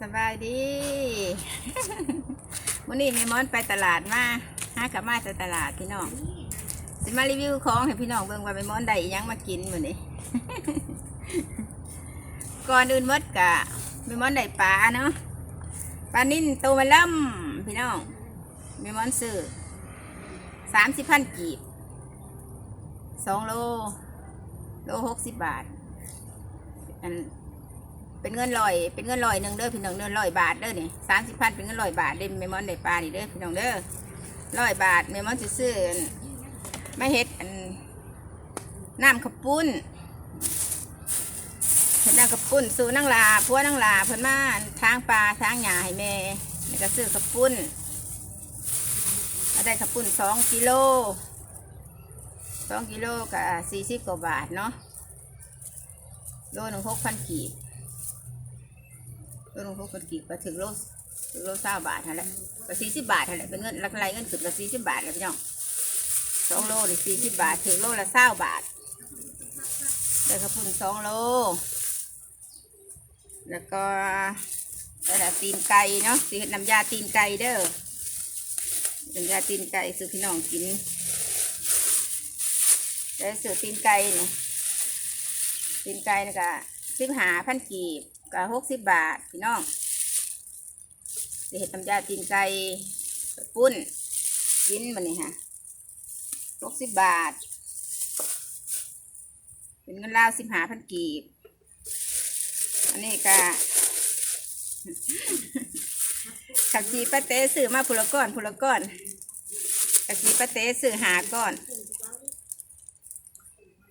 สบายดีวันนี้แม่มอนไปตลาดมาหากับมาจากตลาดพี่น้องสิมารีวิวของให้พี่น้องเบิ่งว่าแม่มอนได้ยังมากินมื้อนี้ก่อนอื่นมดกะแม่มอนได้ปลาเนาะปลานิ่นตัวมาล่ำพี่น้องแม่มอนซื้อสามสิบพันกีบสองโลโลหกสิบบาทอัน เป็นเงินลอย เป็นเงินลอยหนึ่งเด้อพี่น้องเด้อลอยบาทเด้อนี่สามสิบพันเป็นเงินลอยบาทเด้เมมอนได้ปลานี่เด้อพี่น้องเด้อลอยบาทเมมอนซื้อไม่เฮ็ดอันน้ำขับปุ้นเห็ดน้ำขับปุ้นสู่นั่งลาพัวนั่งลาเพิ่นมาทางปลาทางหญ้าให้แม่แล้วก็ซื้อขับปุ้นมาได้ขับปุ้นสองกิโลสองกิโลกับสี่สิบกว่าบาทเนาะโลหนึ่งหกพันกีบ ก็ลงทุนกันกี่ไปถึงโลถึงโลเศร้าบาทนั่นแหละก็สี่สิบบาทนั่นแหละเป็นเงินรักไรเงินขึ้นละสี่สิบบาทเลยพี่น้องสองโลนี่สี่สิบบาท ถึงโลละเศร้าบาทได้ข้าวปุ้นสองโล แล้วก็ได้ละตีนไก่เนาะสีน้ำยาตีนไก่เด้อน้ำยาตีนไก่ซื้อพี่น้องกินได้ซื้อตีนไก่เนี่ยตีนไก่นี่ก็สิบหาพันกีบ ก็หกสิบบาทพี่น้องเห็ดน้ำยาตีนไก่ปุ้นกินมันนี่ฮะหกสิบบาท เป็นเงินลาวสิบหาพันกีบ อันนี้ก็ขักจีปาเต้ซื้อมาพุละก้อนพุละก้อนขักจีปาเต้ซื้อหาก้อน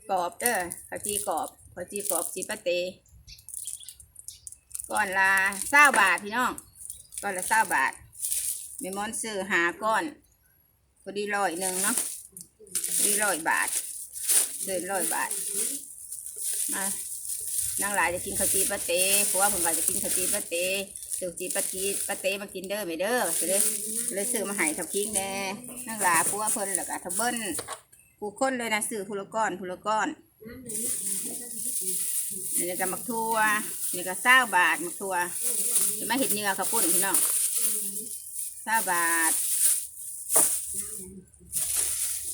กรอบเด้อขักจีกรอบขักจีกรอบจีปาเต้ ก้อนละเศร้าบาทพี่น้องก้อนละเศร้าบาทเมมอนซื้อหาก้อนพอดีร้อยหนึ่งเนาะพอดีร้อยบาทเดินร้อยบาทมานั่งหลายจะกินข้าวจีปาเต้เพราะว่าผมว่าจะกินข้าวจีปาเต้ซื้อจีปาจีปาเต้มากินเด้อไม่เด้อเลยเลยซื้อมาให้ทับคิงแน่นั่งหลายเพราะว่าเพิ่นแล้วก็ทับเบิ้ลกูค้นเลยนะซื้อพุลก้อนพุลก้อน นี่ก็มักทัวนี่ก็เศร้าบาทมักทัวจะมาเห็ดเนื้อข้าวปุ้นพี่น้องเศร้าบาท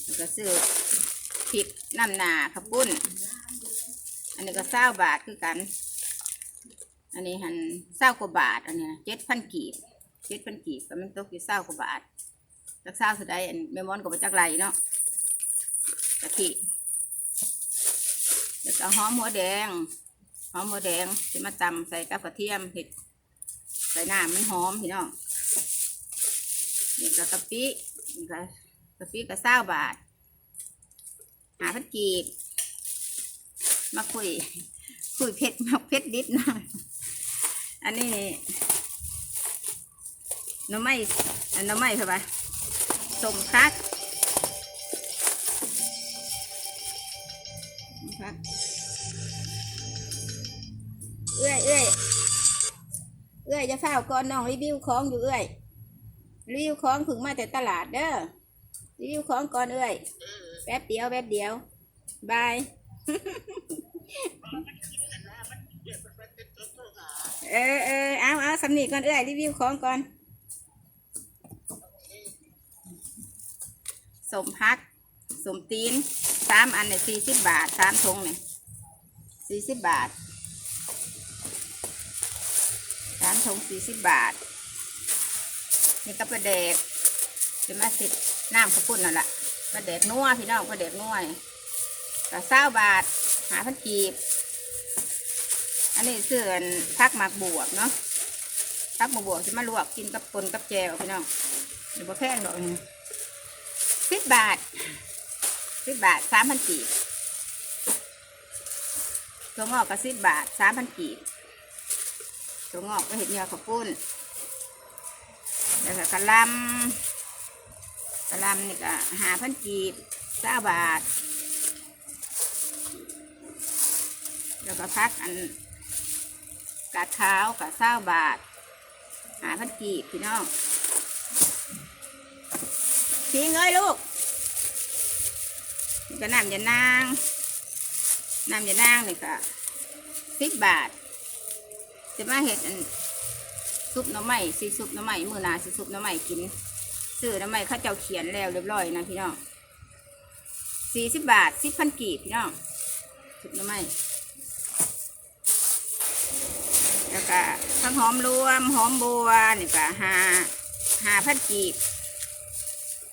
แล้ก็ซื้อพริกน้ำหนาข้าวปุ้น อันนี้ก็เศร้าบาทคือกัน อันนี้หันเศร้ากว่าบาทอันนี้เจ็ดพันกีบเจ็ดพันกีบก็มันตกอยู่เศร้ากว่าบาทรักเศร้าสุดใดอันเมมอนก็มาจากไรเนาะกะทิแล้วก็หอมหัวแดง หอมหัวแดงจะมาตำใส่กับกระเทียมเห็ดใส่น้ำมันหอมพี่น้องนี่ก็กะปินี่ก็กะปิก็เศร้าบาท หาพันกีบมาคุย คุยเผ็ดมาเผ็ดดิบหน่อยอันนี้หน้ำไม้อันน้ำไม้ใช่ปะสมคัก อยจะเฝ้าก่อนน้องรีวิวของอยู่เอ้ยรีวิวของถึงมาแต่ตลาดเด้อรีวิวของก่อนเอ้ยแป๊บเดียวแป๊บเดียวบายเออเออเอาเอาสำนีก่อนเอ้ยรีวิวของก่อนสมพักสมตีนสามอันเนี่ยสี่สิบบาทสามทงเนี่ยสี่สิบบาท สามถุงสี่สิบบาท นี่ก็ปลาแดกจะมาสิน้ำข้าวปุ้นนั่นแหละปลาแดกนัวพี่น้องปลาแดกนัวดก็เศร้าบาทหาพันกีบ อันนี้เสื่อนพักหมากบวบเนาะพักหมากบวบจะมาลวกกินกับปนกับแจวพี่น้องเดี๋ยวบ่แพงดอกนี่สิบบาทสิบบาทสามพันกีบตัวงอกก็สิบบาทสามพันกีบ ตัวงอกก็เห็ดเนื้อข้าวปุ้นแล้วก็กะลำกะลำนี่ก็หาพันกีบเก้าบาท แล้วก็พักอันกาดขาวกับเก้าบาท หาพันกีบพี่น้องทิ้งเอ้ยลูกก็น้ำยานางน้ำยานางนี่ก็สิบบาท จะมาเห็ดอันซุปน้ำใหม่สีซุปน้ำใหม่มือหนาสีซุปน้ำใหม่กินซื้อน้ำใหม่ข้าเจ้าเขียนแล้วเรียบร้อยนะพี่น้องสี่สิบบาทสิบพันกีบพี่น้องซุปน้ำใหม่แล้วก็ทั้งหอมรวมหอมบัวนี่ก็ห้าห้าพันกีบ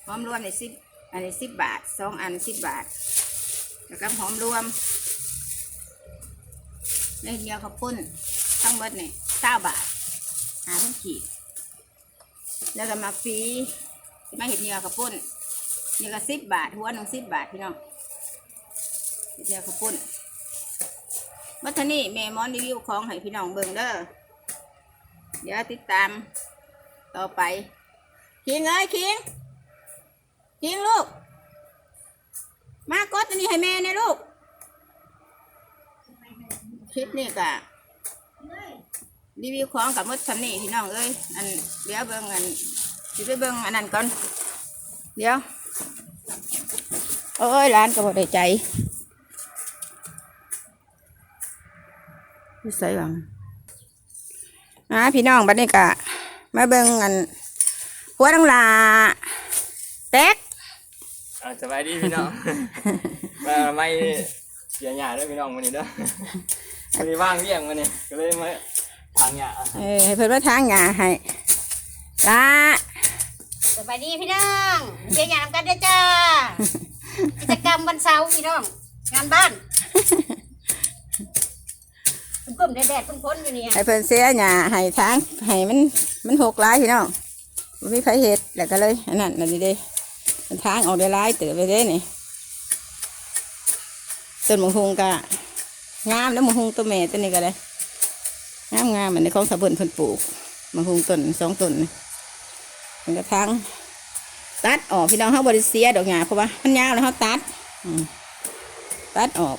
หอมรวมในสิบอันนี้สิบบาทสองอันสิบบาท แล้วก็หอมรวมในเดียวข้าวปุ้น ทั้งหมดนี่เก้าบาทหาพันกีบแล้วก็มาฟรีมาเห็ดเนื้อข้าวปุ้นเนื้อก็สิบบาทหัวหนึ่งสิบบาทพี่น้องเห็ดเนื้อข้าวปุ้นวัฒนี่แม่หมอนรีวิวของให้พี่น้องเบิ่งเด้อเดี๋ยวติดตามต่อไปคิงเอ้ยคิงคิงลูก มากดอันนี้ให้แม่นะลูก คลิปนี้กะ รีวิวของกับมดทำนี่พี่น้องเอ้ยอันเดี๋ยวเบิ่งอันสิไปเบิ่งอันนั้นก่อนเดี๋ยวโอ้ยร้านก็บ่ได้ใจพี่ใส่บังอ่าพี่น้องบัดนี้กะมาเบิ่งอันหัวดังหลาแตกเอาสบายดีพี่น้อง มาไม่เสียหยาด้วยพี่น้องวันนี้เด้อวันนี้ว่างเยี่ยงวันนี้ก็เลยมา ทางหยาเออให้เพิ่นมาทางหญ้าให้ละ สวัสดีพี่น้องเชียร์ยามกันด้วยจ้า กิจกรรมวันเสาร์พี่น้อง งานบ้านคุณก้มแดดๆพ้นๆอยู่เนี่ยให้เพิ่นเสียหญ้าให้ทางให้มันมันหกหลายพี่น้องบ่มีไผเฮ็ดแล้วก็เลยอันนั้นนั่นนี่เด้มันทางออกได้หลายเติบไปเด้นี่ต้นมะฮุงก็งามแล้วมะฮุงตัวแม่ตัวนี้ก็เลย งามงามๆอันนี้ของสะเบินเพิ่นปลูกมะฮุงต้นสองต้นมันก็ทางตัดออกพี่น้องเฮาบ่ได้เสียดอกหญ้าเพราะว่ามันยาวแล้วเฮาตัดตัดออก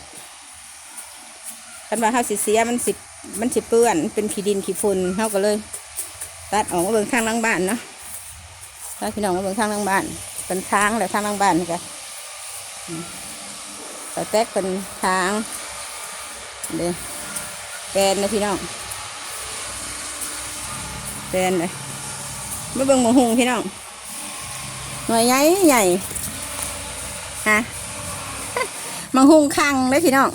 คันว่าเฮาสิเสียมันสิมันสิเปื้อนเป็นขี้ดินขี้ฝุ่นเฮาก็เลย ตัดออกมาเบิ่งทางหลังบ้านเนาะถ้าพี่น้องมาเบิ่งทางหลังบ้าน เป็นทางแล้วทางหลังบ้านนี่ก็แต่แตกเป็นทางเด้แปลนนะพี่น้อง แปลนเลยมาเบิ่งหมูหุงพี่น้องหน่วยใหญ่ใหญ่ฮะมังหุงคังเลยพี่น้อง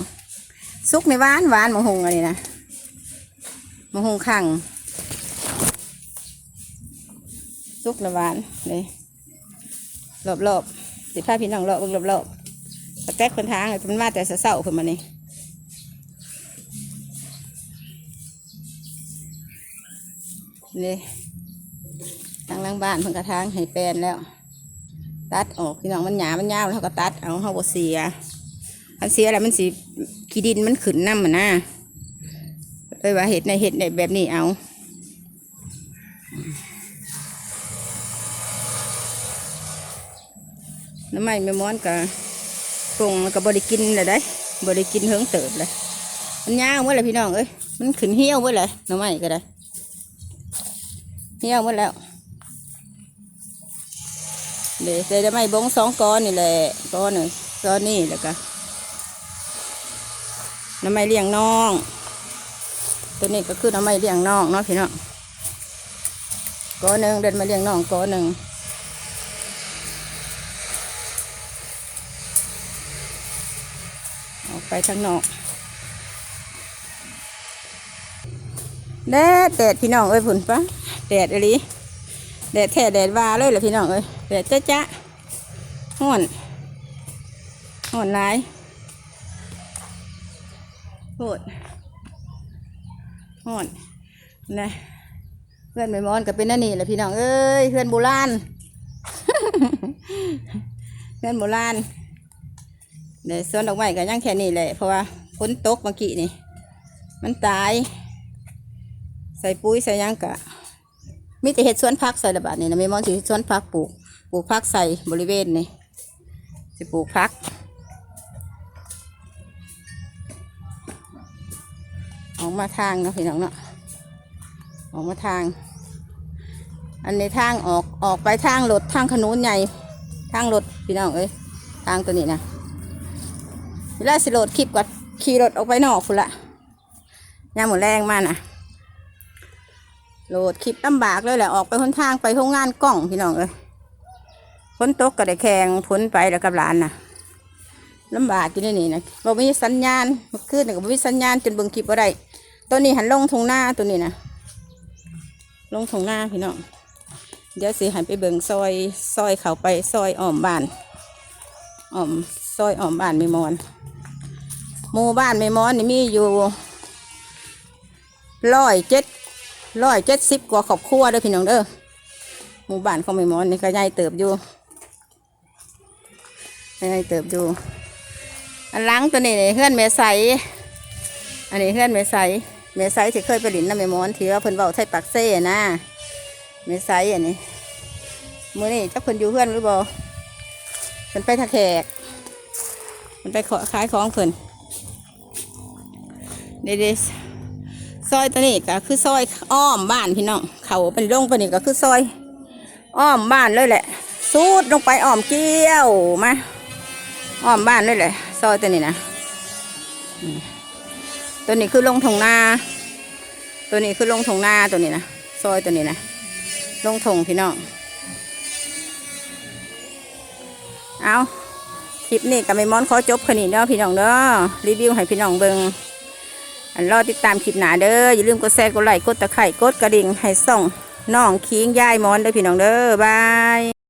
ซุกในหวานหวานมังหุงอะไรนะมังหุงคังซุกในหวานเลยรอบรอบๆสิพาพี่น้องรอบเบ่งรอบรอบๆสแต็กคนทางเลยมันมาแต่เสาๆเพิ่นมานี่ นี่ทางล่างบ้านเพิ่นกระทางให้แปนแล้ว ตัดออกพี่น้องมันหยามันยาวแล้วเขาก็ตัดเอาเขาบ่เสียอันเสียแล้วมันสีขี้ดินมันขึ้นน้ำมันนะเลยว่าเห็ดในเห็ดในแบบนี้เอาน้ำไม้ไม่ม้อนกับปรุงก็บริกินเลยได้บริกินเฮิงเติบเลยมันยาวเมื่อไรพี่น้องเอ้ยมันขึ้นเหี้ยวเมื่อไรน้ำไม้ก็ได้ เหี้ยวเมื่อแล้ว เดี๋ยวใส่น้ำไม้บงสองก้อนนี่แหละก้อนหนึ่งก้อนนี่แล้วก็น้ำไม้เลี้ยงน้อง ตัวนี้ก็คือน้ำไม้เลี้ยงน้องเนาะพี่น้องก้อนหนึ่งเดินมาเลี้ยงน้องก้อนหนึ่งออกไปข้างนอกแดดแดดพี่น้องเอ้ยผุนปะ แดดอะไรแดดแท้แดดวาเลยเหรอพี่น้องเอ้ยแดดจ๊ะจ๊ะห่อนห่อนลายโหดโหดนะเพื่อนไม่มอนก็เป็นนั่นนี่แหละพี่น้องเอ้ยเพื่อนโบราณเพื่อนโบราณเดี๋ยวสวนดอกไม้ก็ยังแค่นี้แหละเพราะว่าฝนตกเมื่อกี้นี่ มันตาย ใส่ปุ๋ยใส่ยังกะ มีแต่เห็ดสวนพักใส่ระบาดนี่นะม่มอนสิสวนพักปลูกปลูกพักใส่บริเวณนี่สิปลูกพักออกมาทางเนาะพี่น้องเนาะออกมาทาง อันในทางออกออกไปทางรถทางขนุนใหญ่ทางรถพี่น้องเอ้ยทางตัวนี้นะเวลาสิโหลดคลิปก็ขี่รถออกไปนอกพุ่นละยามหมดแรงมากนะ โหลดคลิปลำบากเลยแหละออกไปหนทางไปห้องงานกล้องพี่น้องเอ้ยฝนตกก็ได้แข่งฝนไปแล้วกับหลานน่ะลำบากอยู่ในนี่นะบ่มีสัญญาณเมื่อคืนนี่ก็บ่มีสัญญาณจนเบิ่งคลิปบ่ได้ตัวนี้หันลงทงหน้าตัวนี้นะลงทงหน้าพี่น้องเดี๋ยวสิหันไปเบิ่งซอยซอยเขาไปซอยอ้อมบ้านอ้อมซอยอ้อมบ้านไม่มอนหมู่บ้านไม่มอนนี่มีอยู่ร้อยเจ็ด ร้อยเจ็ดสิบกว่าครอบครัวเด้อพี่น้องเด้อหมู่บ้านของแม่มอนนี่ก็ใหญ่เติบอยู่ใหญ่เติบอยู่อันหลังตัวนี้นี่เพื่อนแม่ใสอันนี้เพื่อนแม่ใสแม่ใสที่เคยไปหลินน้ำแม่มอนที่ว่าเพิ่นเบาไทยปักเซ่นะแม่ใสอันนี้มือนี้จักเพิ่นอยู่เพื่อนหรือบ่เพิ่นไปทะแขกเพิ่นไปขอขายของเพิ่นเด็ด ซอยตัวนี้ก็คือซอยอ้อมบ้านพี่น้อง เขาเป็นลงไปนี่ก็คือซอย อ้อมบ้านเลยแหละสูดลงไปอ้อมเกี้ยวมาอ้อมบ้านเลยแหละซอยตัวนี้นะตัวนี้คือลงทงนา ตัวนี้คือลงทงนาตัวนี้นะซอยตัวนี้นะลงทงพี่น้องเอาคลิปนี้กับไม่มอนขอจบแค่นี้เด้อพี่น้องเด้อรีวิวให้พี่น้องเบิง อันรอติดตามคลิปหนาเด้ออย่าลืมกดแชร์กดไลค์กดตะไคร่กดกระดิ่งให้ส่องน้องคิงยายมอนเด้อพี่น้องเด้อบาย